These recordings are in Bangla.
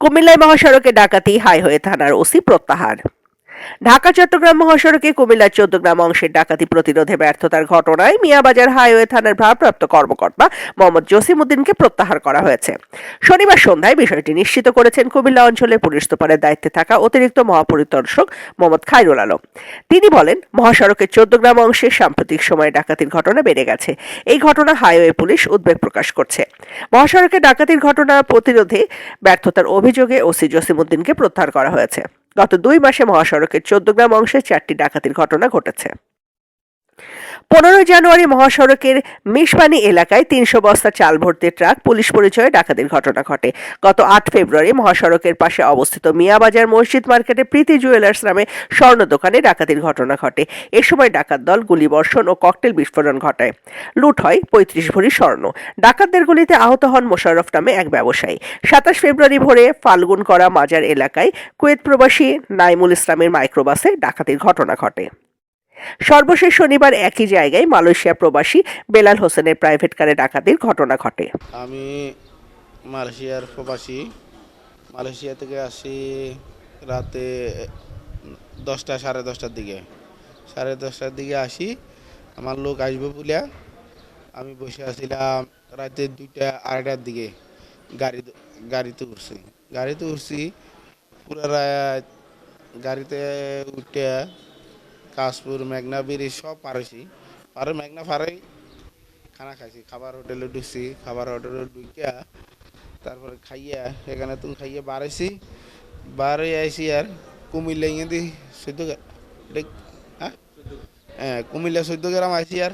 কুমিল্লায় মহাসড়কে ডাকাতি হাইওয়ে থানার ওসি প্রত্যাহার। ঢাকা চট্টগ্রাম মহাসড়কে কুমিল্লার চোদ্দগ্রাম অংশের ডাকাতি প্রতিরোধে ব্যর্থতার ঘটনায় মিয়াবাজার হাইওয়ে থানার ভারপ্রাপ্ত কর্মকর্তা মোহাম্মদ জসিমউদ্দিনকে প্রত্যাহার করা হয়েছে। শনিবার সন্ধ্যায় বিষয়টি নিশ্চিত করেছেন কুমিল্লা অঞ্চলের পুলিশ সুপারের দায়িত্বে থাকা অতিরিক্ত মহাপরিদর্শক মোহাম্মদ খাইরুল আলম। তিনি বলেন, মহাসড়কের চোদ্দগ্রাম অংশে সাম্প্রতিক সময়ে ডাকাতির ঘটনা বেড়ে গেছে। এই ঘটনা হাইওয়ে পুলিশ উদ্বেগ প্রকাশ করছে। মহাসড়কে ডাকাতির ঘটনা প্রতিরোধে ব্যর্থতার অভিযোগে ওসি জসিমউদ্দিনকে প্রত্যাহার করা হয়েছে। গত দুই মাসে মহাসড়কের চোদ্দগ্রাম অংশে চারটি ডাকাতির ঘটনা ঘটেছে। পনেরোই জানুয়ারি মহাসড়কের মিশপানি এলাকায় তিনশো বস্তা চাল ভর্তি ট্রাক পুলিশ পরিচয়ে ডাকাতির ঘটনা ঘটে। গত আট ফেব্রুয়ারি মহাসড়কের পাশে অবস্থিত মিয়াবাজার মসজিদ মার্কেটে প্রীতি জুয়েলার্স নামে স্বর্ণ দোকানে ডাকাতির ঘটনা ঘটে। এ সময় ডাকাত দল গুলিবর্ষণ ও ককটেল বিস্ফোরণ ঘটায়। লুট হয় পঁয়ত্রিশ ভরি স্বর্ণ। ডাকাতদের গুলিতে আহত হন মোশাররফ নামে এক ব্যবসায়ী। সাতাশ ফেব্রুয়ারি ভোরে ফাল্গুন করা মাজার এলাকায় কুয়েত প্রবাসী নাইমুল ইসলামের মাইক্রোবাসে ডাকাতির ঘটনা ঘটে। সর্বশেষ শনিবার একই জায়গায় মালয়েশিয়া প্রবাসী বেলাল হোসেনের প্রাইভেট কারে ডাকাতির ঘটনা ঘটে। আমি মালয়েশিয়ার প্রবাসী। মালয়েশিয়া থেকে আসি রাতে দশটা, সাড়ে দশটার দিকে। সাড়ে দশটার দিকে আসি, আমার লোক আসবে বলিয়া আমি বসে আছিলাম রাতে দুইটা, আড়াইটার দিকে গাড়ি গাড়িতে উঠছি। গাড়িতে উঠছি, পুরা গাড়িতে উঠে কাশপুর, মেঘনা ব্রিজ সব পারেছি। পারে মেঘনা পারেই খানা খাইছি। খাবার হোটেলে ঢুকছি, খাবার হোটেলে ঢুকিয়া তারপরে খাইয়া, এখানে তুমি খাইয়ে বাড়াইছি। বাড়ে আইসি আর কুমিল্লা দি চোদ্দ হ্যাঁ? হ্যাঁ কুমিল্লা চোদ্দ গ্রাম আইসি আর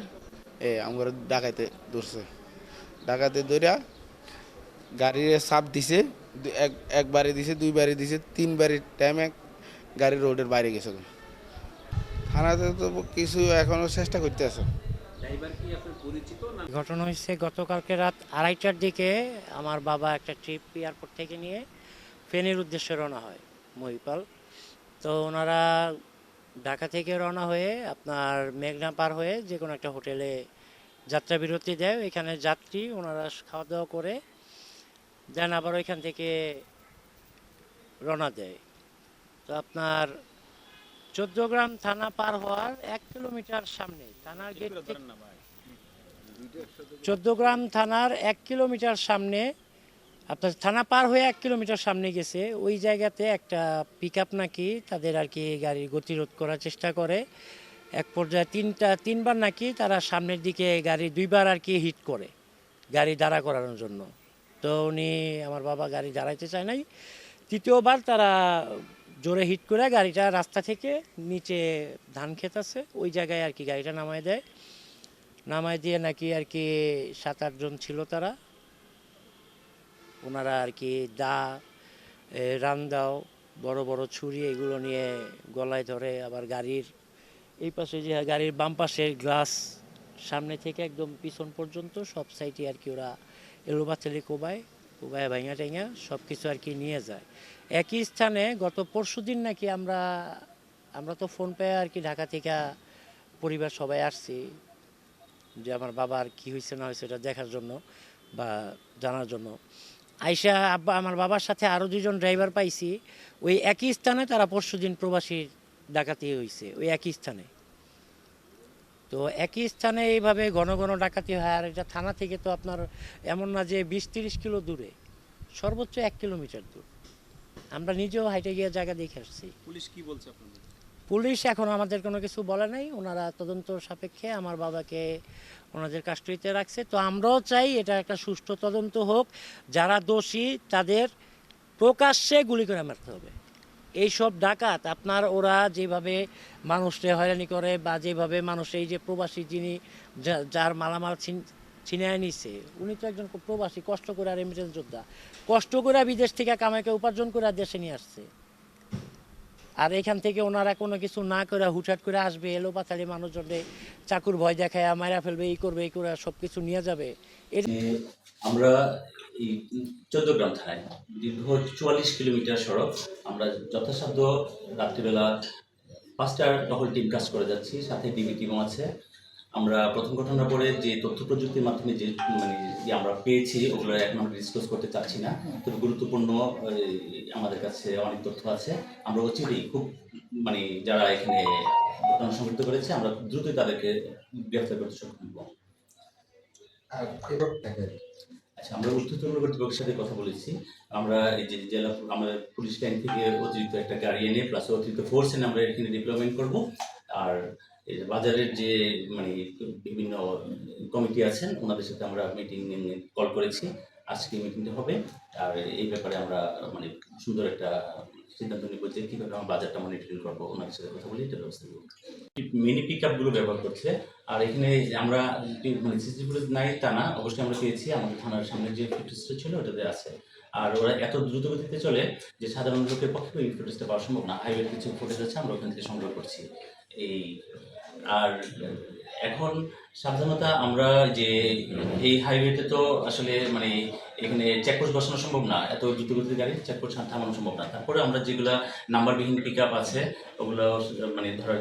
এ আমার ডাকাইতে ধরছে। ডাকাতে ধরিয়া গাড়ির চাপ দিছে এক একবারে দিছে দুইবারে দিছে তিনবারের টাইমে গাড়ি রোডের বাইরে গেছে। থানাতে তো কিছু এখনও চেষ্টা করতে আছে। ঘটনা হয়েছে গতকালকে রাত আড়াইটার দিকে আমার বাবা একটা ট্রিপ এয়ারপোর্ট থেকে নিয়ে ফেনীর উদ্দেশ্যে রওনা হয় মহিপাল। তো ওনারা ঢাকা থেকে রওনা হয়ে আপনার মেঘনা পার হয়ে যে কোনো একটা হোটেলে যাত্রা বিরতি দেয়। এখানে যাত্রী ওনারা খাওয়া দাওয়া করে দেন আবার ওইখান থেকে রওনা দেয়। তো আপনার চোদ্দগ্রাম থানা পার হওয়ার এক কিলোমিটার সামনে। থানার গেট চোদ্দগ্রাম থানার এক কিলোমিটার সামনে আপনার থানা পার হয়ে এক কিলোমিটার সামনে গেছে। ওই জায়গাতে একটা পিক নাকি তাদের আর কি গাড়ির গতিরোধ করার চেষ্টা করে। এক পর্যায়ে তিনটা তিনবার নাকি তারা সামনের দিকে গাড়ি দুইবার আর কি হিট করে গাড়ি দাঁড়া করানোর জন্য। তো উনি আমার বাবা গাড়ি দাঁড়াইতে চায় নাই। তৃতীয়বার তারা জোরে হিট করে গাড়িটা রাস্তা থেকে নিচে ধান ক্ষেত আছে, ওই জায়গায় আর কি গাড়িটা নামায় দেয়। নামায় দিয়ে নাকি আর কি সাত আটজন ছিল তারা। ওনারা আর কি দা রান দাও, বড় বড় ছুরি এগুলো নিয়ে গলায় ধরে আবার গাড়ির এই পাশে যে গাড়ির বাম পাশের গ্লাস সামনে থেকে একদম পিছন পর্যন্ত সব সাইডে আর কি ওরা এলোবাচালি কোবায়। কোবায় ভাইঙা টাইঙা সব কিছু আর কি নিয়ে যায়। একই স্থানে গত পরশু দিন নাকি আমরা আমরা তো ফোন পেয়ে আর কি ঢাকা থেকে পরিবার সবাই আসছি, যে আমার বাবার কি হয়েছে না হয়েছে এটা দেখার জন্য বা জানার জন্য। আইসা আব্বা, আমার বাবার সাথে আরও দুজন ড্রাইভার পাইছি, ওই একই স্থানে তারা পরশু দিন প্রবাসীর ডাকাতি হয়েছে ওই একই স্থানে। তো একই স্থানে এইভাবে ঘন ঘন ডাকাতি হয় আর এটা থানা থেকে তো আপনার এমন না যে বিশ তিরিশ কিলো দূরে সর্বোচ্চ এক কিলোমিটার দূর। আমরা নিজেও হাইটে গিয়ে জায়গা দেখে আসছি। পুলিশ কি বলছে আপনাদের? পুলিশ এখন আমাদের কোনো কিছু বলে নাই ওনারা তদন্ত সাপেক্ষে আমার বাবাকে ওনাদের কাস্টডিতে রাখছে। তো আমরাও চাই এটা একটা সুষ্ঠু তদন্ত হোক যারা দোষী তাদের প্রকাশ্যে গুলি করে মারতে হবে। এইসব ডাকাত, আপনার ওরা যেভাবে মানুষকে হয়রানি করে বা যেভাবে মানুষ এই যে প্রবাসী যিনি যার মালামাল ছিন- ছিনায় নিছে, উনি তো একজন প্রবাসী, কষ্ট করে আর এমিটেন্স যোদ্ধা। কষ্ট করে বিদেশ থেকে কামাইকে উপার্জন করে দেশে নিয়ে আসছে। আর এখান থেকে ওনারা কোনো কিছু না করে হুটহাট করে আসবে এলো পাতালি মানুষজনকে চাকুর ভয় দেখায় মারা ফেলবে এই করবে এই করে সব কিছু নিয়ে যাবে। আমরা এই চোদ্দগ্রাম থানায়। দীর্ঘ চুয়াল্লিশ কিলোমিটার সড়ক। আমরা যথাসাধ্য রাত্রিবেলা পাঁচটা টহল টিম কাজ করে যাচ্ছি, সাথে ডিবি টিমও আছে। আমরা প্রথম ঘটনার পরে যে তথ্য প্রযুক্তির মাধ্যমে যে মানে যে আমরা পেয়েছি, ওগুলো এখন আমরা ডিসকাস করতে চাচ্ছি না। তবে গুরুত্বপূর্ণ আমাদের কাছে অনেক তথ্য আছে। আমরা অচিরেই খুব মানে যারা এখানে ঘটনা সংঘটিত করেছে, আমরা দ্রুতই তাদেরকে গ্রেফতার করতে সক্ষম হব। আচ্ছা আমরা উত্তরতর কর্তৃপক্ষের সাথে কথা বলেছি। আমরা এই যে জেলা আমাদের পুলিশ লাইন থেকে অতিরিক্ত একটা গাড়ি এনে প্লাস অতিরিক্ত ফোর্স এনে আমরা এখানে ডিপ্লয়মেন্ট করব। আর বাজারের যে মানে বিভিন্ন কমিটি আছেন, ওনাদের সাথে আমরা মিটিং কল করেছি। আজকে মিটিংটা হবে। আর এই ব্যাপারে আমরা মানে সুন্দর একটা সিদ্ধান্ত নিব যে কীভাবে আমরা বাজারটা মনিটরিং করব। ওনার সাথে কথা বলে এটা ব্যবস্থা করব মিনি পিক আপগুলো ব্যবহার করছে। আর এখানে আমরা মানে সিসি নাই তা না, অবশ্যই আমরা পেয়েছি। আমাদের থানার সামনে যে ফুটেজটা ছিল ওটাতে আছে। আর ওরা এত দ্রুত গতিতে চলে যে সাধারণ লোকের পক্ষে ওই ফুটেজটা পাওয়া সম্ভব না। হাইওয়ের কিছু ফুটেজ আছে, আমরা ওখান থেকে সংগ্রহ করছি। এই, আর এখন সাবধানতা আমরা যে এই হাইওয়েতে তো আসলে মানে এখানে চেকপোস্ট বসানো সম্ভব না, এত দ্রুত গতিতে গাড়ি চেকপোস্ট থামানো সম্ভব না। তারপরে আমরা যেগুলা নাম্বারবিহীন পিক আপ আছে, ওগুলো মানে ধরার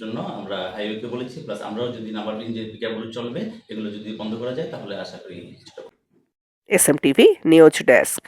জন্য আমরা হাইওয়েকে বলেছি প্লাস আমরাও যদি নাম্বারবিহীন যে পিক আপগুলো চলবে, এগুলো যদি বন্ধ করা যায়, তাহলে আশা করি S M TV news desk